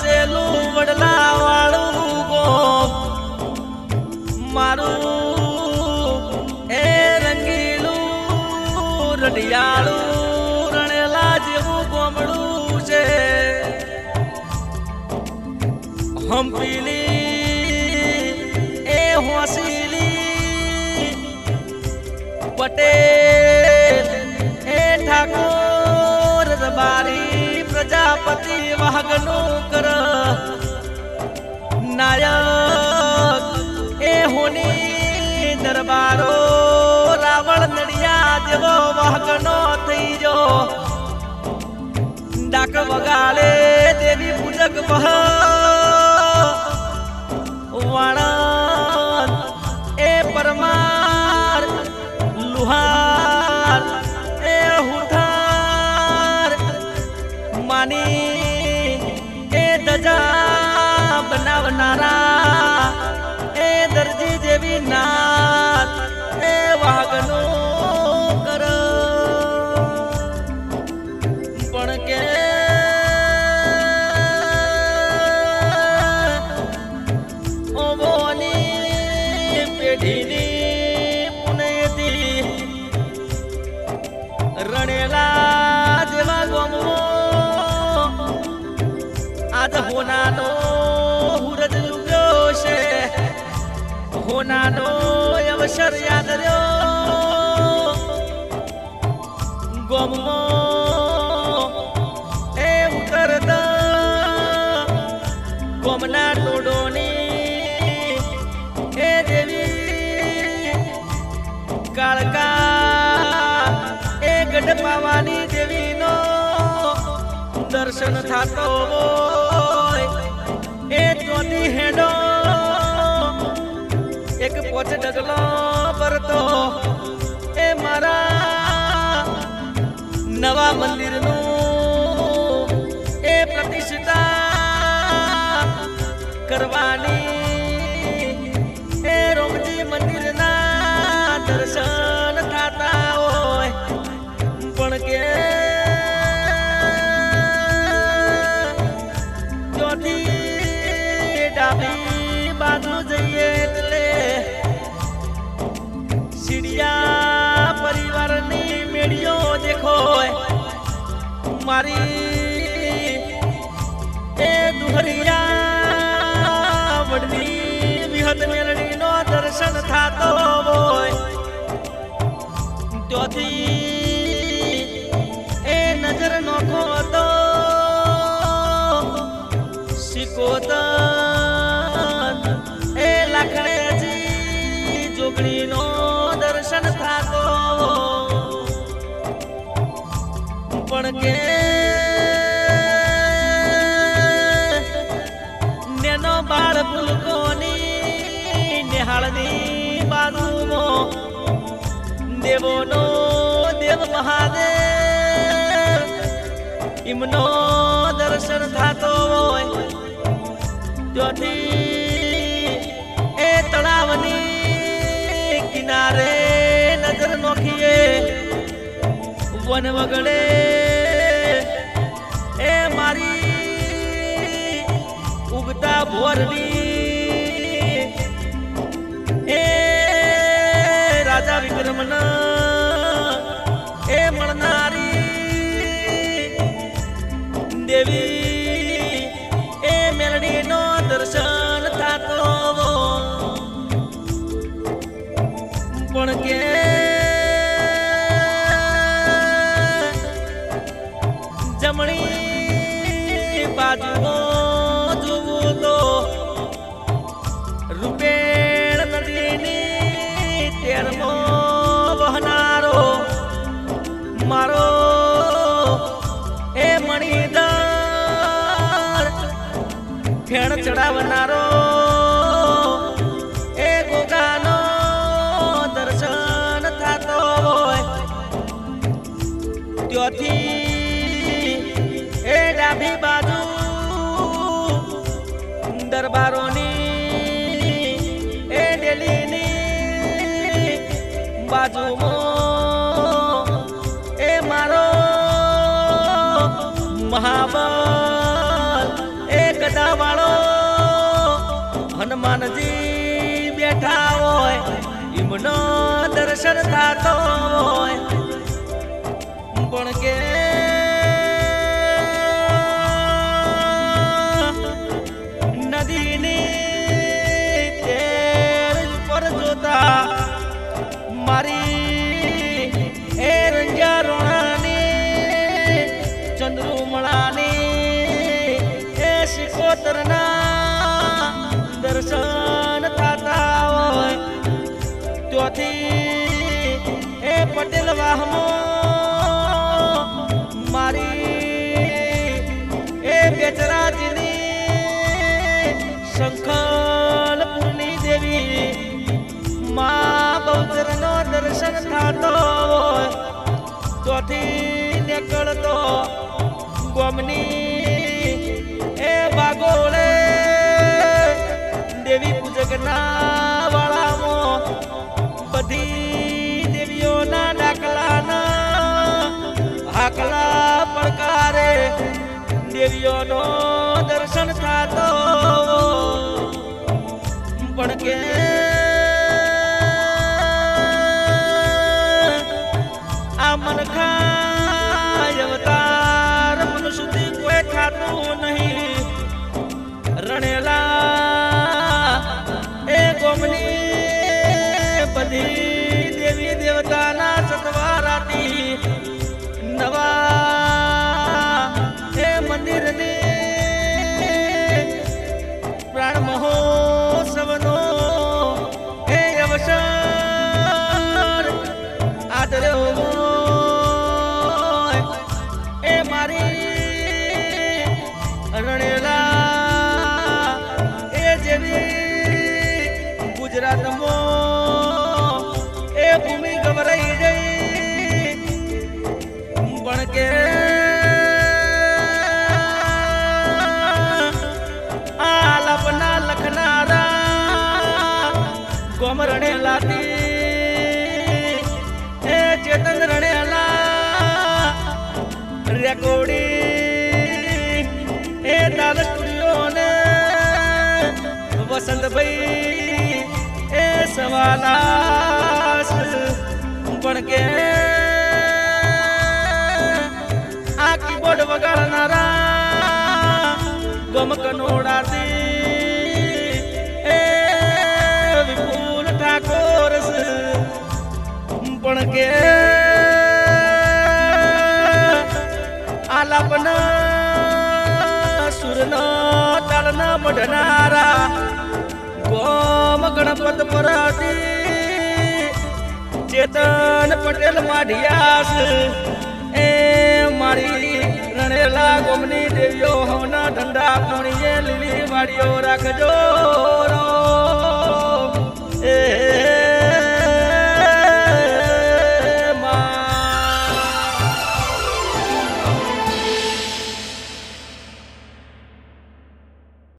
વસેલું વડલા વાળું ગોપ. મારું એ રંગીલું રડિયાળું રણેલા જેવું ગોમડું છે. હંપીલી એ હોસીલી, પટેલ એ ઠાકોર પ્રજાપતિ વાહગનું કર. નાયક, એ હોની દરબારો રાવણ નડિયા જેવો વાહગનો થઈ જો ડાક વગાડે દેવી પૂજક વહ night. હોનાનો અવસર યાદ રહ્યો. ગમો એ ઉતરતા ગમના ટોડોની એ દેવી કાળકા એ ગઢ પાવાની દેવીનો દર્શન થતો હોય. એ ચોથી હેડો. ડગલો ભરતો એ મારા નવા મંદિરનું એ પ્રતિષ્ઠા કરવાની. એ રોમજી મંદિરના દર્શન થતા હોય. પણ કે બાજુ જઈએ એટલે સીડિયા પરિવારની મેળીઓ દેખો મારી એ દુહરિયા વડની વિહત દર્શન થાતો હોય. ત્યાંથી એ નજર નોખો તો શીખોતર એ લાખણેજી જોગણીનો દર્શન થાતો. પણ કે નેનો બાળ ભૂલકોની નિહાળની બાજુમો દેવોનો દેવ મહાદેવ. એમનો દર્શન થતો હોય ત્યાંથી એ તળાવની કિનારે નજર નોખીએ. વન વગડે. એ મારી ઉગતા ભોરની. એ રાજા વિક્રમના એ મળનારી દેવી. બાજુ જોવું તો રૂપેણ નદીની તેરમો વહનારો, મારો એ મણિધર ફેણ ચડાવનારો, એ ગોગાનો દર્શન થતો હોય. ત્યાંથી દરબારોની, એ ડેલીની બાજુમાં, એ મારો મહાબલ એ ગદાવાળો હનુમાનજી બેઠા હોય, એમનો દર્શન થતો હોય. પણ કે ત્યોથી એ પટેલ વાહમો મારી એ બેચરાજીની શંખલપુરની દેવી. મા બૌચરનો દર્શન થતો ત્યોથી નીકળતો ગોમની બધી દેવીઓના ડાકલાના હાકલા દર્શન થતો. પણ આ મનખા અવતાર મનુષ્યથી કોઈ ખાતું નહીં. રણેલા બધી દેવી દેવતાના સતવારાથી નવા એ મંદિરને પ્રાણ મહોત્સવનો ભૂમિ ગવરાઈ ગઈ પણ કે આ લખનારા ગોમ રણેલાથી એ ચેતન રણેલા રેકોર્ડિંગ એ તાલ સ્ટુડિયો ને વસંતભાઈ એ સવાલાસ પણ કે આ કીબોર્ડ વગાડનારા ગમ કનોડાથી એ વિપુલ ઠાકોર. પણ કે આલાપના સુરના તાલના મઢનારા ગોમ ગણપત પરાતી ચેતન પટેલ માઢિયાસ. એ મારી રણેલા ગોમની દેવીઓ હોના ઠંડા પાણીએ લીલી વાડીઓ રાખજો.